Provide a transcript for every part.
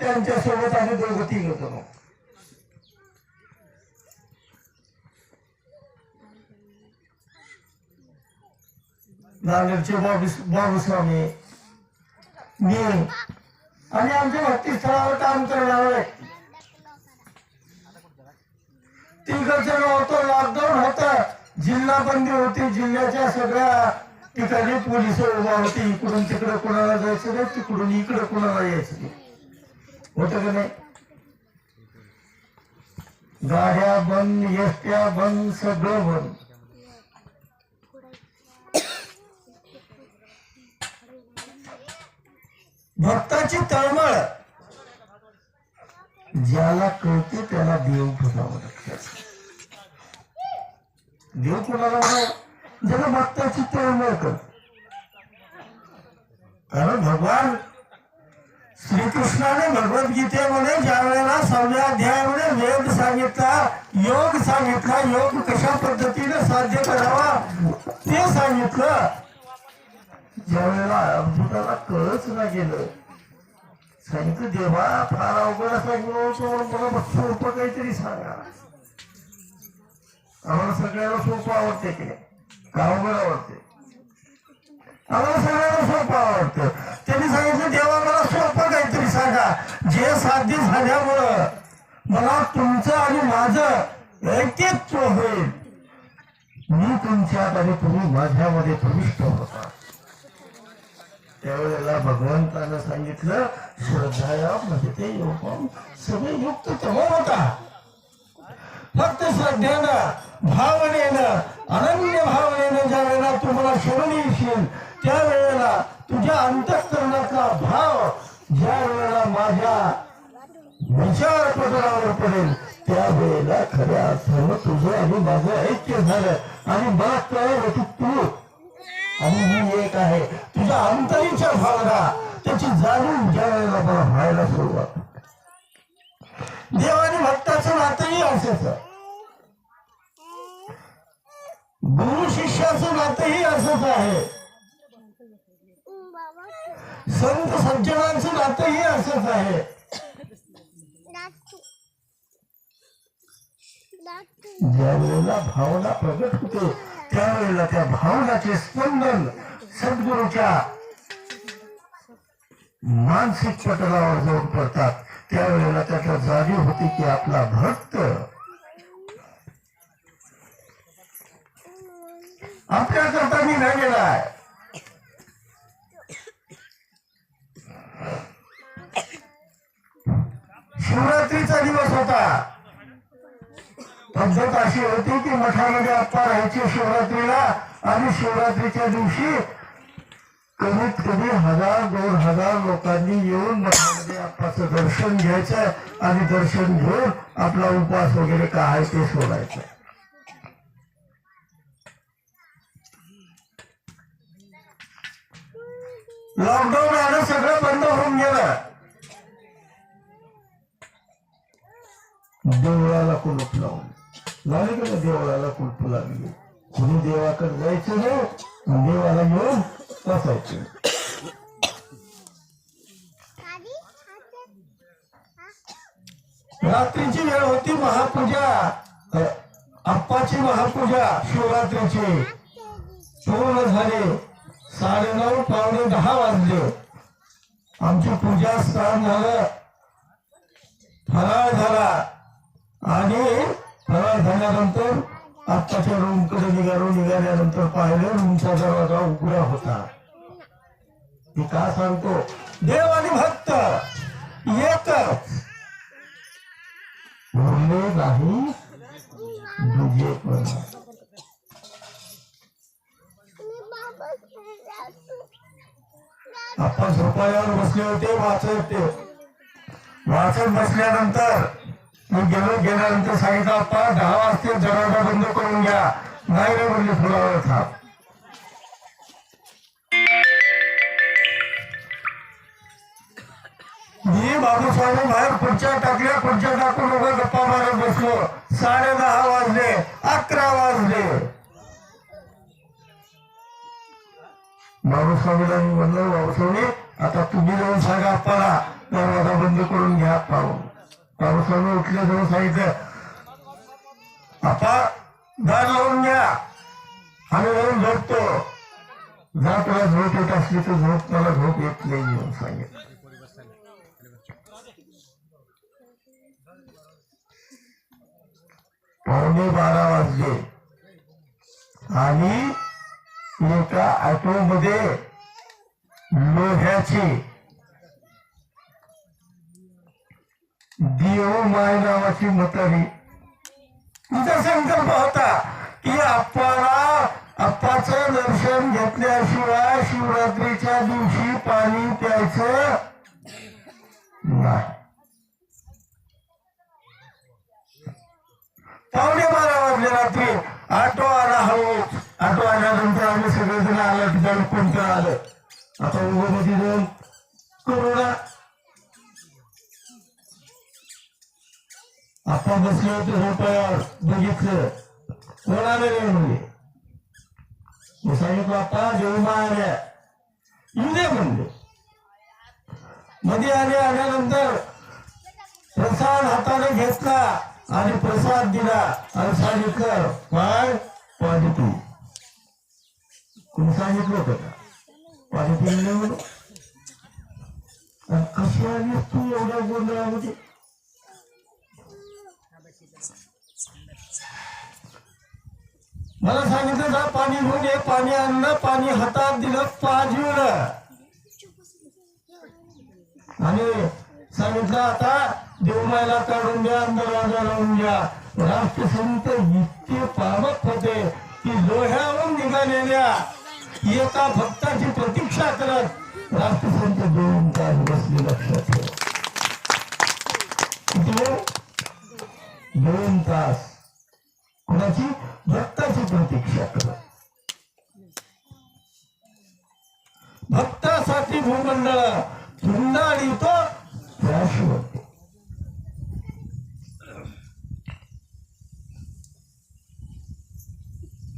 त्यांच्यासोबत आम्ही दोघं तिघ होतो नांदेडचे बाबू बाबूस्वामी मी आणि आमच्या भक्तीस्थळावर काम करणारे व्यक्ती तिकडचं होतं लॉकडाऊन होत. जिल्हा बंदी होती जिल्ह्याच्या सगळ्या ठिकाणी पोलीस उभा होती. इकडून तिकडे कोणाला जायचं नाही तिकडून इकडे कोणाला यायचं नाही. होतं का नाही गाड्या बंद एसट्या बंद सगळं बंद. भक्ताची तळमळ. ज्याला कळते त्याला देव फुलावं लागतं देव कोणाला ज्याला भक्ताची तळमळ कर कारण भगवान श्रीकृष्णाने भगवद्गीतेमध्ये ज्या वेळेला सहाव्या अध्यायामध्ये वेद सांगितला योग सांगितला योग कशा पद्धतीने साध्य करावा ते सांगितलं. ज्या वेळेला अर्जुनाला कळच ना गेलं. सांगितलं देवा फार अवघड असा गुण मला मग सोपं काहीतरी सांगा. आम्हाला सगळ्याला सोपं आवडते की का अवघड आवडते? आम्हाला सगळ्यांना सोपं आवडतं. त्यांनी सांगितलं देवा मला सोपं काहीतरी सांगा. जे साध्य झाल्यामुळं मला तुमचं आणि माझं ऐक्यत्व होईल. मी तुमच्यात आणि तुम्ही माझ्यामध्ये प्रविष्ट होता. त्यावेळेला भगवंतानं सांगितलं श्रद्धाया म्हणजे ते योगम सगळे युक्त तमो होता. फक्त श्रद्धेनं भावनेनं अनन्य भावनेनं ज्या वेळेला तुम्हाला शरण येशील त्यावेळेला तुझ्या अंतःकरणाचा भाव ज्या वेळेला माझ्या विचार पदरावर पडेल त्यावेळेला खऱ्या अर्थानं तुझं आणि माझं ऐक्य झालं. आणि मला कळलं की तू. आणि मी एक आहे. तुझ्या अंतरीच्या भावना त्याची जाणून ज्या वेळेला मला व्हायला सुरुवात. देव आणि भक्ताचं नातंही असंच गुरु शिष्याचं नातंही असंच आहे. संत सज्जनांचं नातंही असंच आहे. ज्या वेळेला भावना प्रगट होते त्यावेळेला त्या भावनाचे स्पंदन सद्गुरूच्या मानसिक पटलावर जाऊन पडतात. त्यावेळेला त्याच्या जाणीव होती की आपला भक्त. आपल्या करता मी नाही गेलाय शिवरात्रीचा दिवस होता. पद्धत अशी होती की मठामध्ये आत्ता राहायची शिवरात्रीला आणि शिवरात्रीच्या दिवशी कमीत कमी हजार दोन हजार लोकांनी येऊन मठामध्ये आप्पाचं दर्शन घ्यायचं आणि दर्शन घेऊन आपला उपवास वगैरे काय ते सोडायचं. लॉकडाऊन आलं सगळं बंद होऊन गेलं. देवळाला कुलूप लावून लावले देवळाला कुलूप लागली कुणी देवाकडे जायचं नाही आणि देवाला घेऊन बसायचं. रात्रीची वेळ होती महापूजा. अ, अप्पाची महापूजा शिवरात्रीची. पूर्ण झाले. साडेनऊ पावणे दहा वाजले. आमची पूजा स्नान झालं. फराळ आणि प्रवास झाल्यानंतर आत्ताच्या रूमकडे निघालो निघाल्यानंतर पाहिलं रूमचा दरवाजा उघडा होता. मी का सांगतो देव आणि भक्त एकच. बोलले नाही दुजे पण आपण झोपाळ्यावर बसले होते वाचत होते. वाचत बसल्यानंतर मी गेलो गेल्यानंतर सांगितलं आपण दहा वाजते दरवाजा बंद करून घ्या. नाही रे म्हणजे फुलावर थांब. मी बाबूस्वामी बाहेर खुर्च्या टाकल्या खुर्च्या टाकून लोक गप्पा मारत बसलो. साडे दहा वाजले अकरा वाजले. बाबूस्वामीला मी म्हणलं बाबूस्वामी आता तुम्ही जाऊन सांगा आपल्याला दरवाजा बंद करून घ्या पाहून पावसानं उठल्या जवळ सांगितलं आता दार लावून घ्या आम्ही जाऊन झोपतो जा तुला झोप येत असली तर झोप मला झोप येत नाही म्हणून सांगितलं पावणे बारा वाजले आणि एका ऑटो मध्ये लोह्याची देव माय नावाची मतारी तिचा संकल्प होता की आप्पाला आप्पाचं दर्शन घेतल्याशिवाय शिवरात्रीच्या दिवशी पाणी प्यायचं नाही. पावणे बारा वाजले रात्री. ऑटो आला हळूच. ऑटो आल्यानंतर आम्ही सगळेजण आलं. ठिकाणी कोणतं आलं. आता उभं जाऊन करोना आपण बसले होते झोपायावर बघितलं. कोणाला नाही म्हणजे मी सांगितलं आता देऊ आल्या. येऊ दे म्हणले. मध्ये आले आल्यानंतर प्रसाद हाताने घेतला आणि प्रसाद दिला. आणि सांगितलं काय? पॉझिटिव्ह पी कोणी सांगितलं होतं का? पॉझिटिव्ह कशी आली तू एवढ्या बोलण्यामध्ये मला सांगितलं जा पाणी घेऊन ये पाणी आणलं पाणी हातात दिलं पाजीवलं आणि सांगितलं आता देवमायला काढून द्या दरवाजा लावून द्या. राष्ट्रसंत इतके पावक होते की लोह्यावरून निघालेल्या एका भक्ताची प्रतीक्षा करत राष्ट्रसंत दोन तास बसले लक्षात ठेवा. किती दोन तास. कुणाची? भक्ताची प्रतीक्षा करत भक्तासाठी भूमंडळ झुंडाळी तो शाश्वत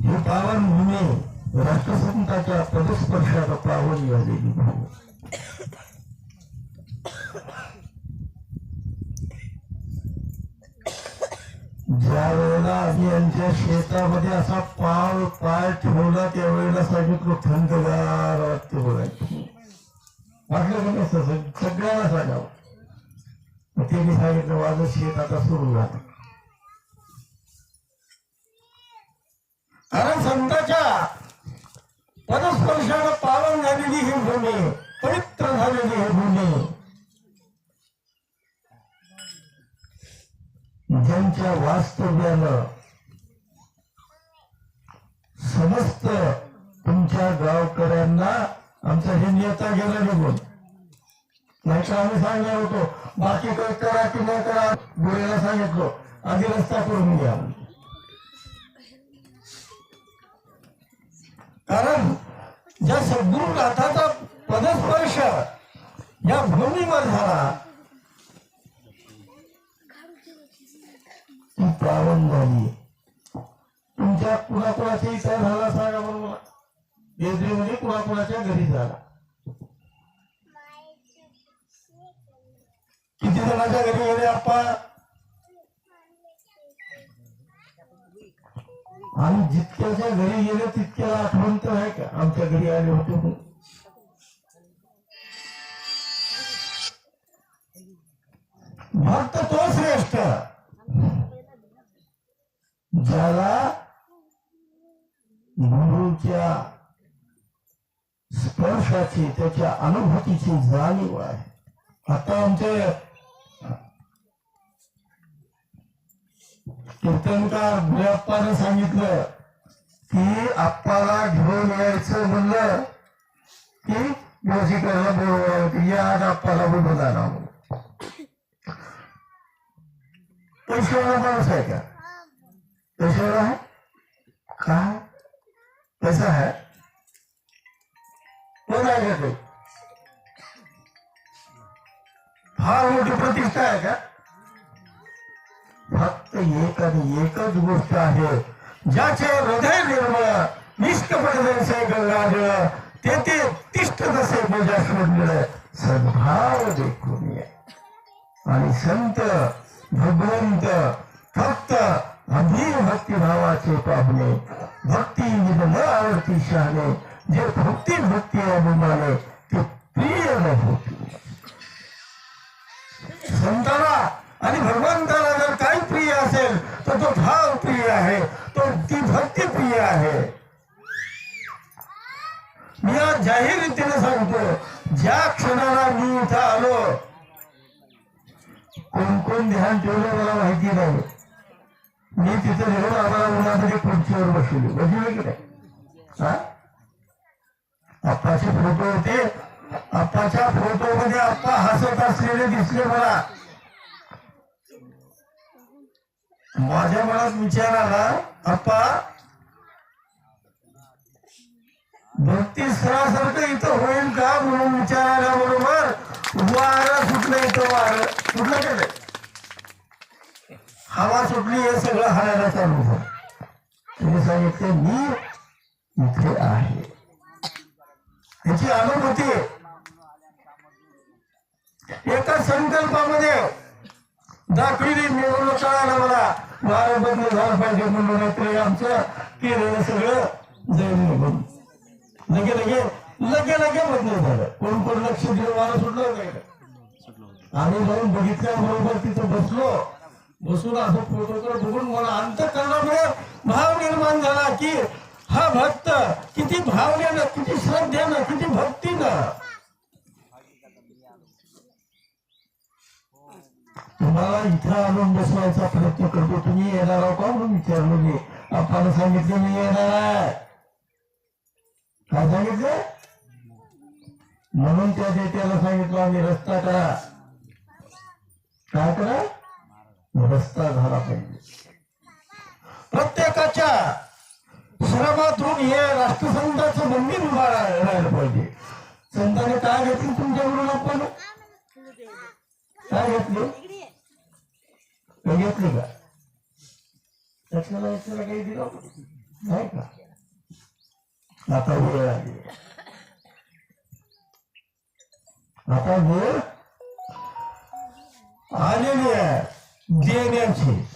हे पावन भूमी राष्ट्रसंताच्या पदस्पर्शाला पावन झालेली भूमी महाराज यांच्या शेतामध्ये असा पाव पाय ठेवला त्यावेळेला सांगितलं थंडगार वाटते बोलायचं वाटलं का नसतं सगळ्यांना सांगावं. मग त्यांनी सांगितलं माझं शेत आता सुरू झालं. कारण संताच्या पदस्पर्शानं पावन झालेली ही भूमी पवित्र झालेली ही भूमी ज्यांच्या वास्तव्यानं समस्त तुमच्या गावकऱ्यांना आमचा हे नेता गेला निघून. नाही तर आम्ही सांगणार होतो बाकी काही करा की नाही करा गोळ्याला सांगितलं आधी रस्ता करून घ्या. कारण ज्या सद्गुरुनाथाचा पदस्पर्श या भूमीवर झाला नाही तुमच्या कुणाकुणाच्या इच्छा झाला सांगा म्हणून मला. म्हणजे कुणाकुणाच्या घरी झाला. किती जणांच्या घरी गेले आप्पा? आणि जितक्याच्या घरी गेले तितक्याला आठवण तर आहे का? आमच्या घरी आले होते भक्त तो श्रेष्ठ. ज्याला गुरुच्या स्पर्शाची त्याच्या अनुभूतीची जाणीव आहे. आता आमचे कीर्तनकार गुलाप्पाने सांगितलं की आप्पाला घेऊन यायचं म्हणलं की म्युझिकलला बोलवायला या आज आप्पाला बोलवणार आहोत पैसे माणूस आहे का? पैशावाला आहे? काय है कोण आहे का फार मोठी प्रतिष्ठा आहे का? फक्त एक आणि एकच गोष्ट आहे. ज्याचे हृदय निर्मळ निष्कपट से गंगाजळ ते ते तिष्ठ तसे पूजा सोडलेलं सद्भाव देखून आणि संत भगवंत फक्त म्हणजे भक्तिभावाचे पाहुणे. भक्ती विध न आवडती शहाणे. जे भक्ती भक्ती अभिमाने ते प्रिय होती संताला आणि भगवंताला जर काही प्रिय असेल तर तो भाव प्रिय आहे. तो ती भक्ती प्रिय आहे. मी आज जाहीर रीतीने सांगतो ज्या क्षणाला मी इथं आलो कोण कोण ध्यान ठेवलं मला माहिती नाही. मी तिथं घेऊन आम्हाला उन्हामध्ये खुर्चीवर बसवली बसली की नाही हा? आप्पाचे फोटो होते. आप्पाच्या फोटो मध्ये आप्पा हसत असलेले दिसले मला. माझ्या मनात विचार आला आप्पा भक्ती स्थळासारखं इथं होईल का म्हणून विचार आल्याबरोबर वारं सुटलं इथं वारं. सुटलं का हवा सुटली हे सगळं हाणायला चालू झालं. तुम्ही सांगितले मी इथे आहे. त्याची अनुभूती. एका संकल्पामध्ये दाखविली मिळवलं कळालं मला वारं बंद झालं पाहिजे म्हणून रात्री आमचं केलेलं सगळं जैन निघून लगे लगे लगे लगे बदल झालं. कोण कोण लक्ष दिलं वारं सुटलं नाही. आम्ही जाऊन बघितल्याबरोबर तिथं बसलो. बसून असं फोटोकडे बघून मला अंतकरणामुळे भाव निर्माण झाला की हा भक्त किती भावनेनं किती श्रद्धेनं किती भक्तीनं. तुम्हाला इथं आणून बसवायचा प्रयत्न करतो. तुम्ही येणार आहो का? म्हणून विचारलो मी. आपण सांगितलं मी येणार आहे. काय सांगितलं? म्हणून त्या देत्याला सांगितलं आम्ही रस्ता करा. काय करा? रस्ता झाला पाहिजे. प्रत्येकाच्या श्रमातून हे राष्ट्रसंघाचं मंदिर उभा राहिलं पाहिजे. संतांनी काय घेतली तुमच्याकडून आपण? काय घेतली? घेतली का? त्याच्याला याच्याला काही दिलं नाही का? आता वेळ आली. आता वेळ देण्याची कारण